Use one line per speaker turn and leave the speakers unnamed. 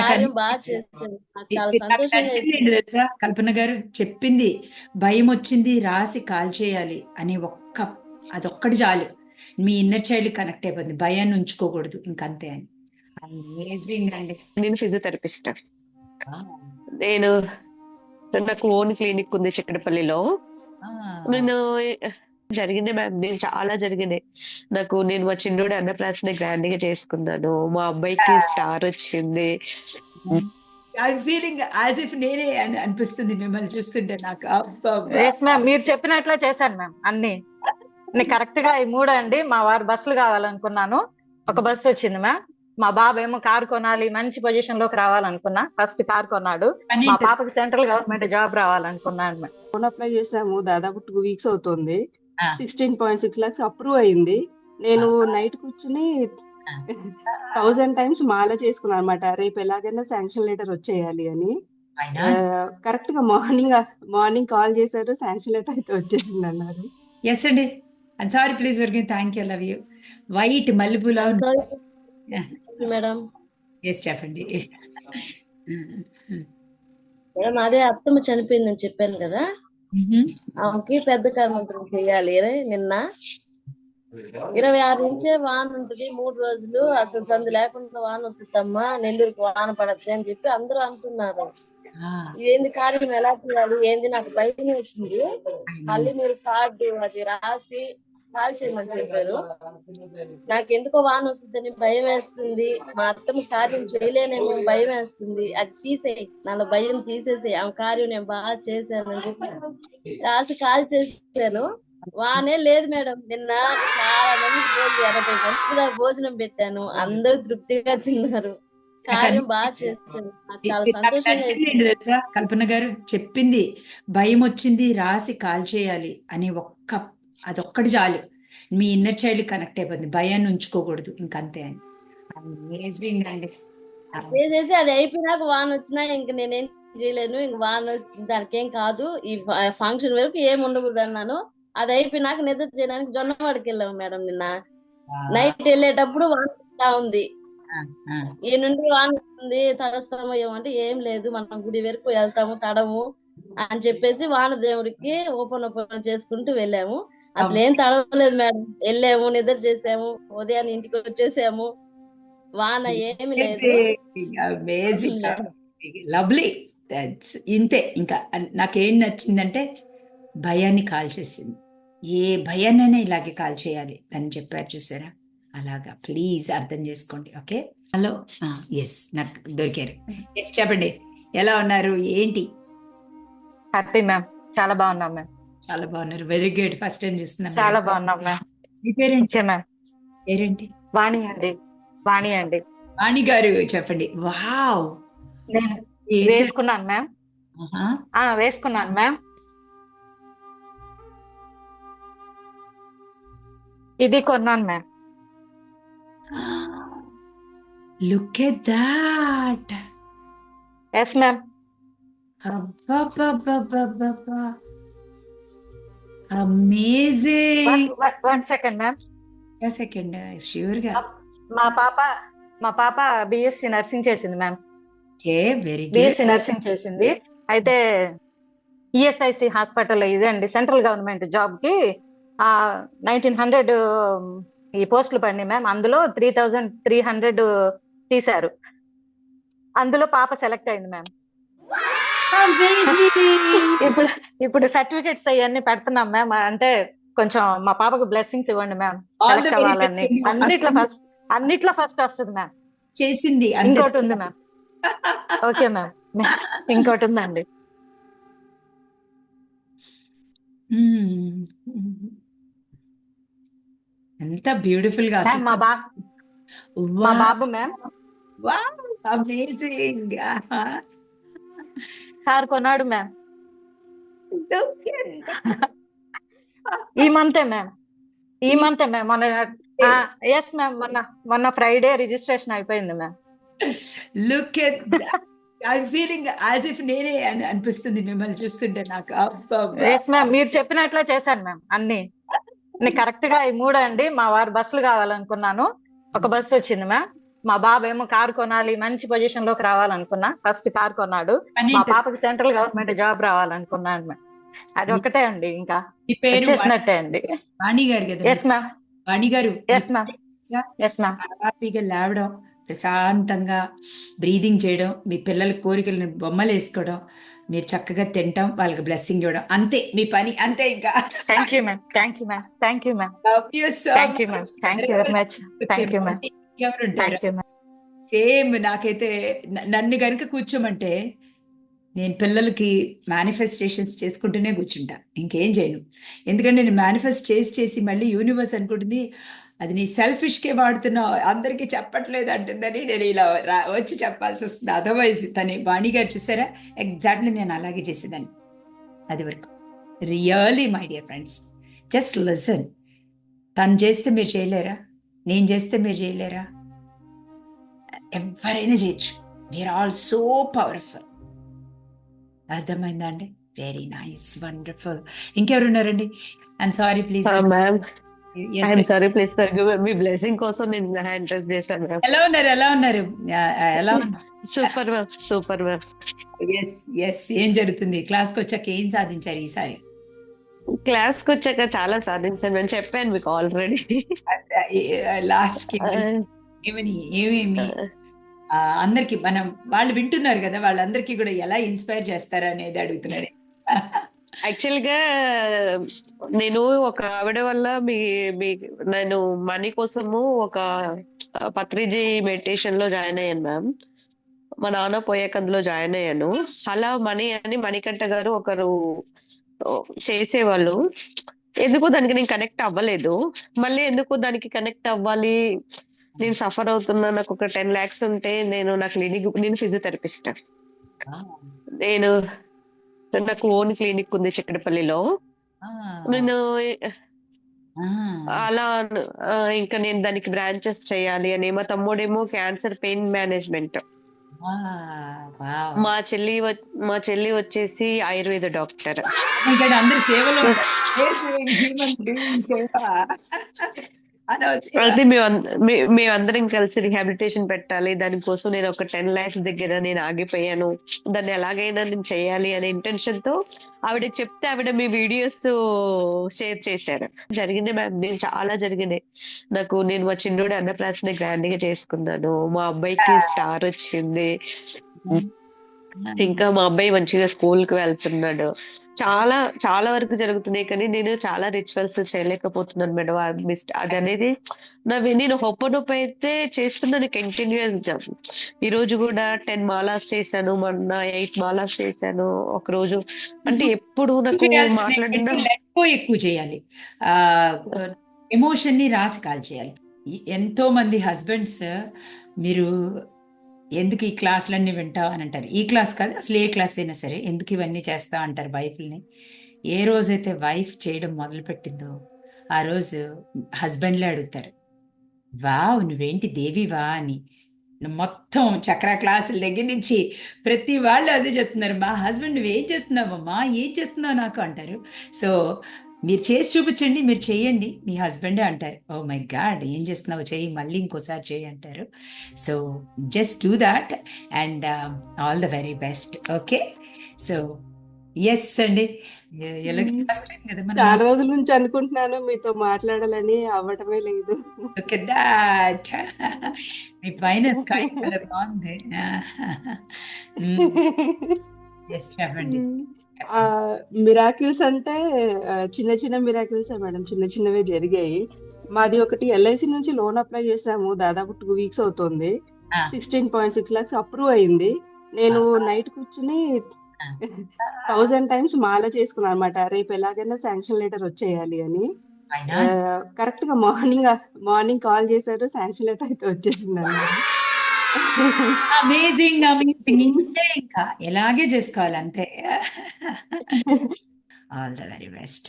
కార్యం బాగా చాలా సంతోషంగా
కల్పన గారు చెప్పింది భయం వచ్చింది రాసి కాల్ చేయాలి అని ఒక్క అదొక్కటి చాలు. మీ ఇన్నర్ చైల్డ్ కనెక్ట్ అయిపోయింది భయాన్ని ఉంచుకోకూడదు ఇంకంతే అని. అమేజింగ్ అండి.
నేను ఫిజియోథెరపిస్ట్ నేను నాకు ఓన్ క్లినిక్ ఉంది చిక్కడపల్లిలో. నేను జరిగింది మ్యామ్ నేను చాలా జరిగినాయి నాకు నేను మా చిన్నోడు అన్నప్రాసన గ్రాండ్గా చేసుకున్నాను. మా అబ్బాయికి స్టార్ వచ్చింది.
ఐ ఫీలింగ్ యాజ్ ఇఫ్ నేనే అని అనిపిస్తుంది మిమ్మల్ని చూస్తుంటే నాకు.
మ్యామ్ మీరు చెప్పినట్లే చేశాను మ్యామ్ అన్ని. కరెక్ట్గా ఈ మూడు అండి. మా వారు బస్సులు కావాలనుకున్నాను. ఒక బస్సు వచ్చింది మ్యామ్ మా బాబు ఏమో కారు కొనాలి మంచి పొజిషన్లోకి రావాలనుకున్నా. ఫస్ట్ కార్ కొన్నాడు. మా? పాపకి సెంట్రల్ గవర్నమెంట్ జాబ్ రావాలనుకున్నాను మ్యామ్
లోన్ అప్లై చేసాము దాదాపు టూ వీక్స్ అవుతుంది. Sixteen point six lakhs approve అయింది. నేను నైట్ కూర్చుని. థౌజండ్ టైమ్స్ మాల చేసుకున్నాను అనమాట రేపు ఎలాగైనా శాంక్షన్ లెటర్ వచ్చేయాలి అని. కరెక్ట్గా మార్నింగ్ మార్నింగ్ కాల్ చేశారు శాంక్షన్ లెటర్ అయితే వచ్చేసింది అన్నారు.
ఎస్ అండి sorry please working thank you love you white మల్లెపూల
మేడం
ఎస్ చెప్పండి.
మేడం అదే అత్తమ్మ చనిపోయిందని చెప్పాను కదా. ఆమెకి పెద్ద కర్మంత్రం చెయ్యాలి రే నిన్న ఇరవై ఆరు నుంచే వాన ఉంటుంది మూడు రోజులు అసలు సందు లేకుండా వాన వస్తుందమ్మా నెల్లూరుకి వాన పడద్ది అని చెప్పి అందరూ అంటున్నారు. ఏంది కార్యం ఎలా చేయాలి? ఏంది? నాకు భయం వేస్తుంది మళ్ళీ మీరు కార్డు అది రాసి కాల్ చేయమని చెప్పారు. నాకు ఎందుకో వాన వస్తుందని భయం వేస్తుంది. మా అత్తమ్మ కార్యం చేయలేనేమో భయం వేస్తుంది. అది తీసేయి నాలో భయం తీసేసి ఆమె కార్యం నేను బాగా చేశాను రాసి కాల్ చేశాను. వానే లేదు మేడం నిన్న చాలా మందికి భోజనం ఎనభై దాకా భోజనం పెట్టాను. అందరూ తృప్తిగా తిన్నారు.
కల్పన గారు చెప్పింది భయం వచ్చింది రాసి కాల్ చేయాలి అని ఒక్క అదొక్కటి చాలు. మీ ఇన్నర్ చైల్డ్ కనెక్ట్ అయిపోయింది భయాన్ని ఉంచుకోకూడదు ఇంకంతే అని. అమేజింగ్ అండి.
అదే చేసి అది అయిపోయినాక వాన వచ్చినా ఇంక నేనేం చేయలేను. ఇంక వాన వస్తుంది దానికి ఏం కాదు. ఈ ఫంక్షన్ వరకు ఏం ఉండకూడదు అన్నాను. అది అయిపోయినాక నిద్ర చేయడానికి జొన్నవాడికి వెళ్ళాము మేడం నిన్న. నైట్ వెళ్ళేటప్పుడు వాన ఉంది. ఈ నుండి వాన వస్తుంది తడస్తాము ఏమంటే ఏం లేదు. మనం గుడి వరకు వెళ్తాము తడము అని చెప్పేసి వాన దేవుడికి ఓపెన్ ఓపెన్ చేసుకుంటూ వెళ్ళాము. అసలు ఏం తడవలేదు మేడం. వెళ్ళాము నిద్ర చేసాము ఉదయాన్నే ఇంటికి వచ్చేసాము. వాన ఏమి లేదు.
అమేజింగ్ లవ్లీ దట్స్ ఇంతే. ఇంకా నాకేం నచ్చిందంటే భయాన్ని కాల్ చేసింది. ఏ భయాన్నైనా ఇలాగే కాల్ చేయాలి అని చెప్పారు చూసారా? అలాగా. ప్లీజ్ అర్థం చేసుకోండి. ఓకే హలో ఎస్ నాకు దొరికారు. ఎస్ చెప్పండి. ఎలా ఉన్నారు? ఏంటి?
హ్యాపీ మ్యామ్ చాలా బాగున్నాం మ్యామ్
చాలా బాగున్నారు. వెరీ గుడ్ ఫస్ట్ టైం చూస్తున్నాను
చాలా బాగున్నాం మ్యామ్
మీ పేరేంటి?
మ్యామ్
పేరేంటి?
వాణి అండి. వాణి అండి.
వాణి గారు చెప్పండి. వావ్
నేను వేసుకున్నాను మ్యామ్ ఆ వేసుకున్నాను మ్యామ్ ఇది కొన్నాను ma'am
look at that
yes ma'am
అబ్బబ్బబ్బబ్బబ్బబ్బా. Amazing
one second ma'am
second ష్యూర్గా
మా పాప మా పాప బిఎస్సి నర్సింగ్ చేసింది ma'am
very good
BSc nursing చేసింది. అయితే ఈఎస్ఐసి హాస్పిటల్ ఇదండి సెంట్రల్ గవర్నమెంట్ జాబ్కి నైన్టీన్ హండ్రెడ్ ఈ పోస్టులు పడినాయి మ్యామ్ అందులో త్రీ థౌజండ్ త్రీ హండ్రెడ్ తీశారు. అందులో పాప సెలెక్ట్ అయింది మ్యామ్ ఇప్పుడు ఇప్పుడు సర్టిఫికెట్స్ అవన్నీ పెడుతున్నాం మ్యామ్ అంటే కొంచెం మా పాపకు బ్లెస్సింగ్స్ ఇవ్వండి మ్యామ్ సెలెక్ట్ అవ్వాలని. అన్నిట్లో ఫస్ట్ అన్నిట్లో ఫస్ట్ వస్తుంది మ్యామ్
చేసింది
ఇంకోటి ఉంది మ్యామ్ ఓకే మ్యామ్ ఇంకోటి ఉందండి.
Hmm. ఎంత
బ్యూటిఫుల్గా మా బాబు మ్యామ్
అమేజింగ్
కార్ కొన్నాడు మ్యామ్ ఈ మంతే మ్యామ్ ఈ మంతే మ్యామ్ మొన్న ఎస్ మ్యామ్ మొన్న మొన్న ఫ్రైడే రిజిస్ట్రేషన్ అయిపోయింది ma'am
look at I feeling as if నేనే అని అనిపిస్తుంది మిమ్మల్ని చూస్తుంటే నాకు.
ఎస్ మ్యామ్ మీరు చెప్పినట్లే చేశాను మ్యామ్ అన్ని. కరెక్ట్గా ఈ మూడు అండి. మా వారు బస్సులు కావాలనుకున్నాను. ఒక బస్సు వచ్చింది మ్యామ్ మా బాబు ఏమో కార్ కొనాలి మంచి పొజిషన్లోకి రావాలనుకున్నా. ఫస్ట్ కార్ కొన్నాడు. మా? పాపకి సెంట్రల్ గవర్నమెంట్ జాబ్ రావాలనుకున్నాను అది ఒకటే అండి ఇంకా. వచ్చేసినట్టే అండి.
వాణి గారు కదా
ఎస్ మ్యామ్
వాణి గారు.
ఎస్ మ్యామ్ ఎస్ మ్యామ్
హ్యాపీగా లేవడం ప్రశాంతంగా బ్రీదింగ్ చేయడం మీ పిల్లల కోరికలను బొమ్మలు వేసుకోవడం మీరు చక్కగా తింటాం వాళ్ళకి బ్లెస్సింగ్ ఇవ్వడం. అంతే మీ పని అంతే ఇంకా.
Thank you ma'am thank you ma'am thank you ma'am thank you ma'am thank you very much thank you ma'am
same నాకైతే నన్ను కనుక కూర్చోమంటే నేను పిల్లలకి మేనిఫెస్టేషన్స్ చేసుకుంటూనే కూర్చుంటా. ఇంకేం చేయను. ఎందుకంటే నేను మేనిఫెస్ట్ చేసి చేసి మళ్ళీ యూనివర్స్ అనుకుంటుంది అది నీ సెల్ఫిష్కే వాడుతున్నావు అందరికీ చెప్పట్లేదు అంటుందని నేను ఇలా రా వచ్చి చెప్పాల్సి వస్తుంది. అదర్వైజ్ తను వాణి గారు చూసారా? ఎగ్జాక్ట్లీ నేను అలాగే చేసేదాన్ని. అది వరకు. Really my dear friends just listen తను చేస్తే మీరు చేయలేరా? నేను చేస్తే మీరు చేయలేరా? ఎవరైనా చేయొచ్చు. వీఆర్ ఆల్ సో పవర్ఫుల్ అర్థమైందా అండి? వెరీ నైస్ వండర్ఫుల్ ఇంకెవరు ఉన్నారండి? I'm sorry please
ma'am I'm sorry please me blessing కోసం నేను హ్యాండ్ రైస్ చేశాను మ్యామ్
ఎలా ఉన్నారు? ఎలా ఉన్నారు? ఎలా
super ma'am super ma'am
yes yes ఏం జరుగుతుంది? క్లాస్కి వచ్చాక ఏం సాధించారు ఈసారి?
క్లాస్కి వచ్చాక చాలా సాధించాను. నేను చెప్పాను మీకు ఆల్రెడీ
లాస్ట్కి ఏమని ఏమేమి? అందరికి మనం వాళ్ళు వింటున్నారు కదా వాళ్ళందరికీ కూడా ఎలా ఇన్స్పైర్ చేస్తారా అనేది అడుగుతున్నారు
యాక్చువల్గా నేను ఒక ఆవిడ వల్ల మీ మీ నేను మనీ కోసము ఒక పత్రిజీ మెడిటేషన్లో జాయిన్ అయ్యాను మ్యామ్ మా నాన్న పోయాక అందులో జాయిన్ అయ్యాను. అలా మనీ అని మణికంఠ గారు ఒకరు చేసేవాళ్ళు. ఎందుకు దానికి నేను కనెక్ట్ అవ్వలేదు. మళ్ళీ ఎందుకు దానికి కనెక్ట్ అవ్వాలి. నేను సఫర్ అవుతున్నా నాకు ఒక టెన్ లాక్స్ ఉంటే నేను నా క్లినిక్ నేను ఫిజియోథెరపిస్ట్ నేను నాకు ఓన్ క్లినిక్ ఉంది చిక్కడపల్లిలో. నేను అలా ఇంకా నేను దానికి బ్రాంచెస్ చేయాలి అని. మా తమ్ముడేమో క్యాన్సర్ పెయిన్ మేనేజ్మెంట్ మా చెల్లి మా చెల్లి వచ్చేసి ఆయుర్వేద డాక్టర్.
అందరు సేవలో అనవసరం.
అయితే మేము మేమందరం కలిసి రిహాబిలిటేషన్ పెట్టాలి. దానికోసం నేను ఒక టెన్ లాక్స్ దగ్గర నేను ఆగిపోయాను. దాన్ని ఎలాగైనా నేను చేయాలి అనే ఇంటెన్షన్తో ఆవిడ చెప్తే ఆవిడ మీ వీడియోస్ షేర్ చేశారు. జరిగింది మ్యామ్ నేను చాలా జరిగింది. నాకు నేను మా చిన్నోడు అన్నప్రాసన గ్రాండ్గా చేసుకున్నాను. మా అబ్బాయికి స్టార్ వచ్చింది. ఇంకా మా అబ్బాయి మంచిగా స్కూల్కి వెళ్తున్నాడు. చాలా చాలా వరకు జరుగుతున్నాయి కానీ నేను చాలా రిచువల్స్ చేయలేకపోతున్నాను మేడం. మిస్ అది అనేది నా నేను హొప్పనొప్ప అయితే చేస్తున్నాను కంటిన్యూస్గా. ఈ రోజు కూడా టెన్ మాలాస్ చేశాను మొన్న ఎయిట్ మాలాస్ చేశాను ఒక రోజు అంటే ఎప్పుడు నాకు. మాట్లాడిన
ఎక్కువ చేయాలి. ఆ ఎమోషన్ని రాసి కాల్ చేయాలి ఎంతో మంది హస్బెండ్స్ మీరు ఎందుకు ఈ క్లాసులన్నీ వింటావు అని అంటారు. ఈ క్లాస్ కాదు అసలు ఏ క్లాస్ అయినా సరే ఎందుకు ఇవన్నీ చేస్తా అంటారు వైఫ్ని ఏ రోజైతే వైఫ్ చేయడం మొదలుపెట్టిందో ఆ రోజు హస్బెండ్లే అడుగుతారు వావ్ నువ్వేంటి దేవివా అని. మొత్తం చక్ర క్లాసుల దగ్గర నుంచి ప్రతి వాళ్ళు అదే చెప్తున్నారు మా హస్బెండ్ నువ్వు ఏం చేస్తున్నావమ్మా? ఏం చేస్తున్నావు నాకు? అంటారు. సో మీరు చేసి చూపించండి మీరు చేయండి. మీ హస్బెండే అంటారు ఓ మై గాడ్ ఏం చేస్తున్నావు? చెయ్యి మళ్ళీ ఇంకోసారి చేయి అంటారు. So just do that and all the very best. Okay? So yes అండి. మనం?
రోజుల నుంచి అనుకుంటున్నాను మీతో మాట్లాడాలని అవ్వటమే లేదు.
మీ పైన బాగుంది. చెప్పండి.
ఆ మిరాకిల్స్ అంటే చిన్న చిన్న మిరాకిల్స్ మేడం. చిన్న చిన్నవే జరిగాయి. మాది ఒకటి ఎల్ఐసి నుంచి లోన్ అప్లై చేసాము దాదాపు టూ వీక్స్ అవుతుంది. Sixteen point six lakhs approve అయింది. నేను నైట్ కూర్చుని థౌజండ్ టైమ్స్ మాల చేసుకున్నాను అనమాట రేపు ఎలాగైనా శాంక్షన్ లెటర్ వచ్చేయాలి అని. కరెక్ట్గా మార్నింగ్ మార్నింగ్ కాల్ చేశారు. శాంక్షన్ లెటర్ అయితే వచ్చేసింది అన్నమాట.
అమేజింగ్ అమేజింగ్ ఇంతే ఇంకా. ఎలాగే చేసుకోవాలి అంతే ఆల్ ద వెరీ బెస్ట్